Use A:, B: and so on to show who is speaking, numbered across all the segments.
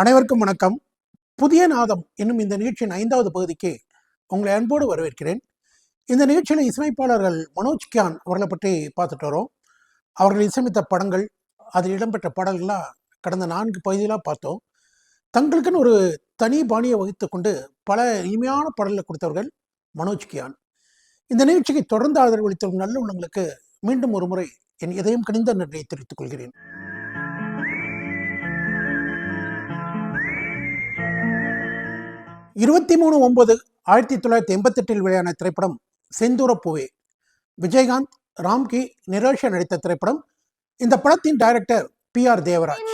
A: அனைவருக்கும் வணக்கம். புதிய நாதம் என்னும் இந்த நிகழ்ச்சியின் ஐந்தாவது பகுதிக்கு உங்களை அன்போடு வரவேற்கிறேன். இந்த நிகழ்ச்சியில் இசையமைப்பாளர்கள் மனோஜ் கியான் அவர்களை பற்றி பார்த்துட்டு வரோம். அவர்கள் இசையமைத்த படங்கள் அதில் இடம்பெற்ற பாடல்கள்லாம் கடந்த நான்கு பகுதிகளாக பார்த்தோம். தங்களுக்குன்னு ஒரு தனி பாணியை வகித்து கொண்டு பல இனிமையான பாடல்களை கொடுத்தவர்கள் மனோஜ் கியான். இந்த நிகழ்ச்சிக்கு தொடர்ந்து ஆதரவு அளித்த நல்ல உள்ளங்களுக்கு மீண்டும் ஒரு முறை என் இதயம் கணிந்த நன்றியை தெரிவித்துக் கொள்கிறேன். இருபத்தி மூணு ஒன்பது ஆயிரத்தி தொள்ளாயிரத்தி எண்பத்தெட்டில் வெளியான திரைப்படம் செந்தூரப்பூவே விஜயகாந்த் ராம்கி நிரோஷா நடித்த திரைப்படம். இந்த படத்தின் director P R Devaraj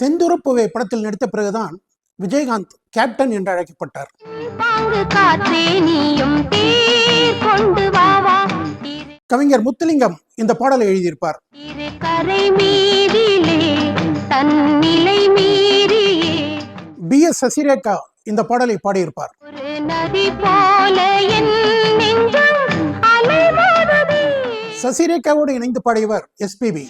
A: Senthoorapoove படத்தில் நடித்த பிறகுதான் விஜயகாந்த் கேப்டன் என்று அழைக்கப்பட்டார். கவிஞர் முத்துலிங்கம் இந்த பாடலை எழுதியிருப்பார்.
B: தன்னிலை மீறியே.
A: பி எஸ் சசிரேகா இந்த பாடலை பாடியிருப்பார். சசிரேகாவோடு இணைந்து பாடியவர் எஸ்பிபி.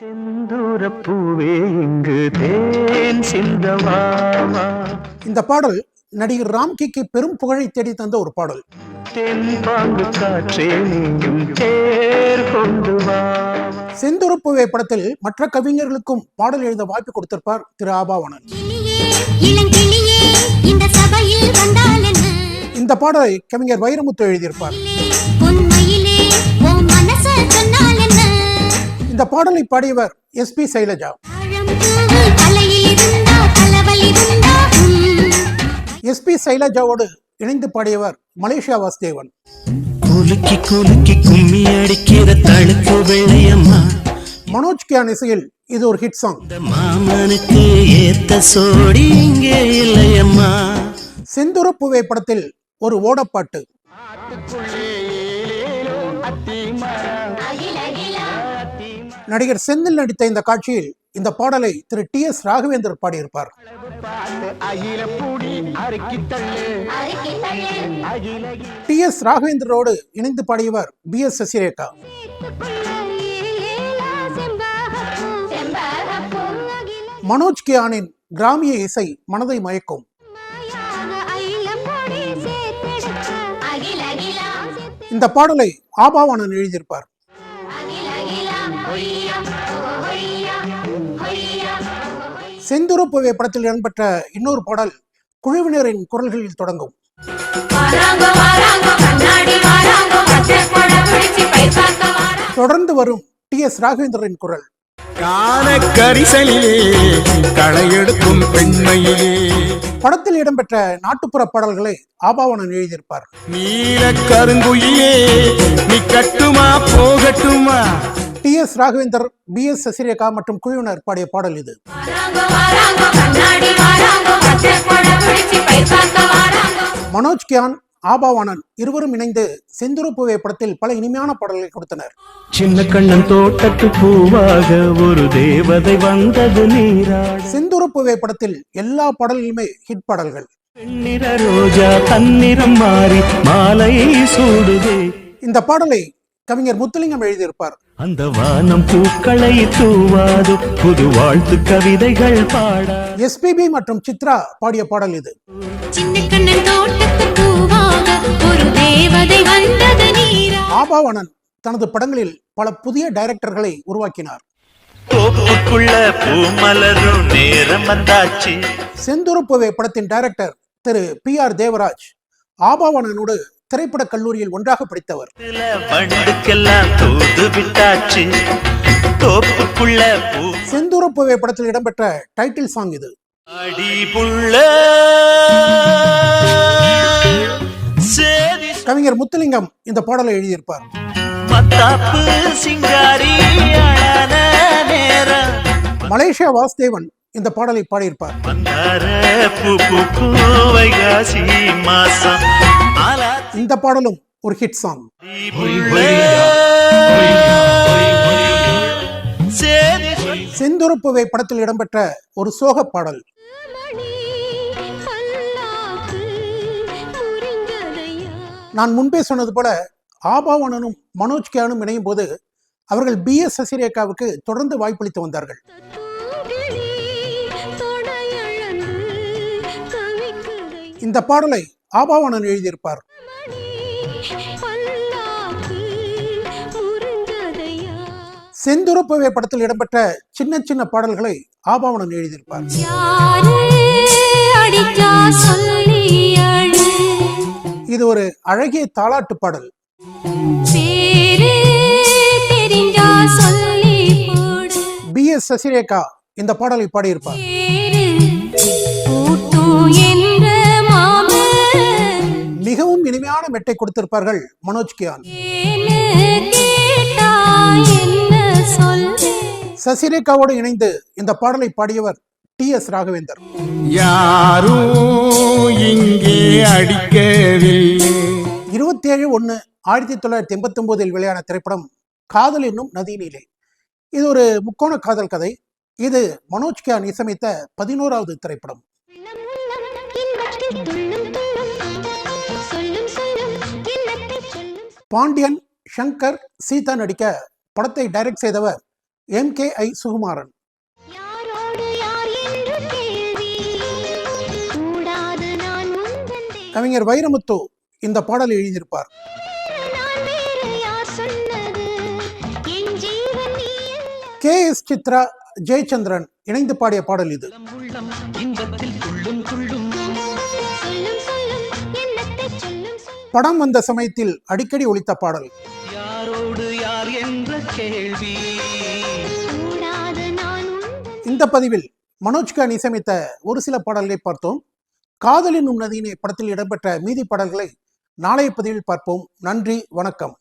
A: இந்த பாடல் நடிகர் ராம்கிக்கு பெரும் புகழை தேடி தந்த ஒரு பாடல்.
C: தென் பாங்கு காற்றே நீயும் தேர் கொண்டு வாமா
A: செந்துருப்புவே படத்தில் மற்ற கவிஞர்களுக்கும் பாடல் எழுத வாய்ப்பு கொடுத்திருப்பார் திரு ஆபாவணன்.
D: இந்த
A: பாடலை கவிஞர் வைரமுத்து எழுதியிருப்பார். இந்த பாடலை பாடியவர் சைலஜா.
D: இருந்தா தலைவலி இருந்தா உம்.
A: எஸ்பி சைலஜாவோடு இணைந்து பாடியவர் மலேசியா வாசுதேவன்.
E: குலுக்கி குலுக்கி கும்மி அடிக்கிற தழுக்கு வெள்ளையம்மா.
A: மனோஜ் கியான் இசையில் இது ஒரு ஹிட் சாங்
E: மாமனுக்கு ஏத்த சோடி இங்கே இல்லையம்மா.
A: செந்துருப்புவே படத்தில் ஒரு ஓடப்பாட்டு. நடிகர் செந்தில் நடித்த இந்த காட்சியில் இந்த பாடலை திரு டி எஸ் ராகவேந்தர் பாடியிருப்பார். டி எஸ் ராகவேந்தரோடு இணைந்து பாடியவர் பி எஸ் சசிரேகா. மனோஜ் கியானின் கிராமிய இசை மனதை மயக்கும். இந்த பாடலை ஆபாவானன் எழுதியிருப்பார். செந்துருப்புவே படத்தில் இடம்பெற்ற இன்னொரு பாடல் குழுவினரின் குரல்களில் தொடங்கும். தொடர்ந்து வரும் டி எஸ் ராகவேந்தரின் குரல். படத்தில் இடம்பெற்ற நாட்டுப்புற பாடல்களை ஆபாவனன் எழுதியிருப்பார்.
F: நீல கருங்குயிலே நீ கட்டுமா போகட்டுமா?
A: T S Raghavendar P S Sasirekha மற்றும் குழுவினர் பாடிய பாடல் இது. மனோஜ் கியான் ஆபாவானன் இருவரும் இணைந்து செந்துருப்புவே படத்தில் பல இனிமையான பாடல்களை கொடுத்தனர்.
C: சின்ன கண்ணன் தோட்டத்து பூவாக ஒரு தேவதை வந்தது நீராட.
A: செந்துருப்புவே படத்தில் எல்லா பாடல்களுமே ஹிட் பாடல்கள். இந்த பாடலை கவிஞர் முத்துலிங்கம் எழுதியிருப்பார்.
C: அந்த வானம் பூக்களை தூவாது. புது வாழ்த்து கவிதைகள் பாடா.
A: எஸ்பிபி மற்றும் சித்ரா பாடிய பாடல் இது.
D: சின்ன கண்ணன் தோட்டத்து பூவாக ஒரு தேவதை வந்தது நீரா.
A: ஆபாவனன் தனது படங்களில் பல புதிய டைரக்டர்களை உருவாக்கினார். செந்துருப்புவே படத்தின் director Thiru P R Devaraj ஆபாவனனோடு திரைப்படக் கல்லூரியில் ஒன்றாக படித்தவர்.
E: இதுல வண்டுக்கெல்லாம் தூது விட்டாச்சு. தோப்புக்குள்ள பூ
A: செந்துருப்புவே படத்தில் இடம்பெற்ற டைட்டில் சாங் இது. கவிஞர் முத்துலிங்கம் இந்த பாடலை எழுதியிருப்பார். மலேசியா வாசுதேவன் இந்த பாடலை பாடியிருப்பார். இந்த பாடலும் ஒரு ஹிட் சாங் செந்துருப்புவை படத்தில் இடம்பெற்ற ஒரு சோக பாடல். நான் முன்பே சொன்னது போல ஆபாவனனும் மனோஜ் கேனும் இணையும் போது அவர்கள் பி. எஸ். சசிரேகாவுக்கு தொடர்ந்து வாய்ப்பளித்து வந்தார்கள். இந்த பாடலை ஆபாவனன் எழுதியிருப்பார். செந்துருப்பவே படத்தில் இடம்பெற்ற சின்ன சின்ன பாடல்களை ஆபாவணன் எழுதியிருப்பார். இது ஒரு அழகிய தாலாட்டு பாடல். பி. எஸ். சசிரேகா இந்த பாடலை பாடியிருப்பார். மிகவும் இனிமையான மெட்டை கொடுத்திருப்பார்கள் மனோஜ் கியான் சசிரேகாவோடு இணைந்து இந்த பாடலை பாடியவர் டி எஸ் ராகவேந்தர். இருபத்தி ஏழு ஒன்று ஆயிரத்தி தொள்ளாயிரத்தி எண்பத்தி ஒன்பதில் வெளியான திரைப்படம் காதல் என்னும் நதியினிலே. இது ஒரு முக்கோண காதல் கதை. இது மனோஜ் கியான் இசையமைத்த பதினோராவது திரைப்படம். பாண்டியன் ஷங்கர் சீதா நடிக்க படத்தை டைரக்ட் செய்தவர் எம் கே ஐ சுகுமாரன்.
G: யாரோடு யார் என்று கேள்வி. கூடாது நான் உந்தன் தேவன்.
A: கவிஞர் வைரமுத்து இந்த பாடல் எழுதியிருப்பார்.
G: நான் வேறு யார் சொன்னது? என் ஜீவன் நீ அல்ல.
A: கே எஸ் சித்ரா ஜெயச்சந்திரன் இணைந்து பாடிய பாடல் இது. படம் வந்த சமயத்தில் அடிக்கடி ஒலித்த பாடல்.
E: யாரோடு யார் என்ற கேள்வி.
A: இந்த பதிவில் மனோஜ்கான் இசையமைத்த ஒரு சில பாடல்களை பார்த்தோம். காதலின் என்னும் நதியினை படத்தில் இடம்பெற்ற மீதி பாடல்களை நாளைய பதிவில் பார்ப்போம். நன்றி வணக்கம்.